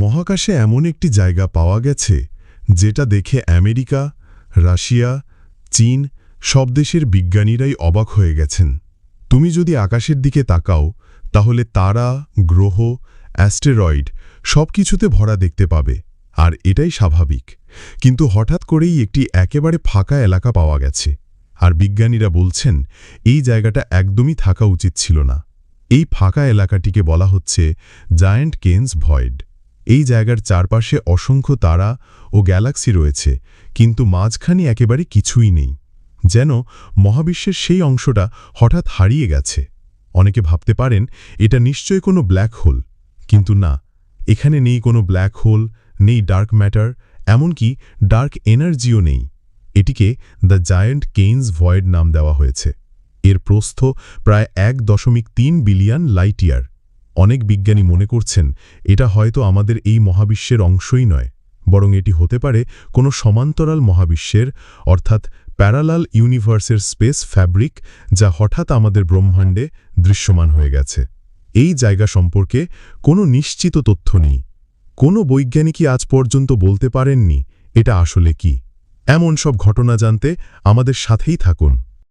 মহাকাশে এমন একটি জায়গা পাওয়া গেছে, যেটা দেখে আমেরিকা, রাশিয়া, চীন সব দেশের বিজ্ঞানীরাই অবাক হয়ে গেছেন। তুমি যদি আকাশের দিকে তাকাও, তাহলে তারা, গ্রহ, অ্যাস্টেরয়েড সব কিছুতে ভরা দেখতে পাবে, আর এটাই স্বাভাবিক। কিন্তু হঠাৎ করেই একটি একেবারে ফাঁকা এলাকা পাওয়া গেছে, আর বিজ্ঞানীরা বলছেন, এই জায়গাটা একদমই থাকা উচিত ছিল না। এই ফাঁকা এলাকাটিকে বলা হচ্ছে জায়ান্ট কেন্স ভয়েড এই জায়গার চারপাশে অসংখ্য তারা ও গ্যালাক্সি রয়েছে, কিন্তু মাঝখানে একেবারে কিছুই নেই। যেন মহাবিশ্বের সেই অংশটা হঠাৎ হারিয়ে গেছে। অনেকে ভাবতে পারেন, এটা নিশ্চয় কোনো ব্ল্যাক হোল। কিন্তু না, এখানে নেই কোনো ব্ল্যাক হোল, নেই ডার্ক ম্যাটার, এমনকি ডার্ক এনার্জিও নেই। এটিকে দ্য জায়ান্ট কেইন্স ভয়েড নাম দেওয়া হয়েছে। এর প্রস্থ প্রায় এক দশমিক তিন বিলিয়ন লাইট ইয়ার। অনেক বিজ্ঞানী মনে করছেন, এটা হয়তো আমাদের এই মহাবিশ্বের অংশই নয়, বরং এটি হতে পারে কোনো সমান্তরাল মহাবিশ্বের, অর্থাৎ প্যারালাল ইউনিভার্সের স্পেস ফ্যাব্রিক যা হঠাৎ আমাদের ব্রহ্মাণ্ডে দৃশ্যমান হয়ে গেছে। এই জায়গা সম্পর্কে কোনো নিশ্চিত তথ্য নেই। কোনো বৈজ্ঞানিকই আজ পর্যন্ত বলতে পারেননি, এটা আসলে কি। এমন সব ঘটনা জানতে আমাদের সাথেই থাকুন।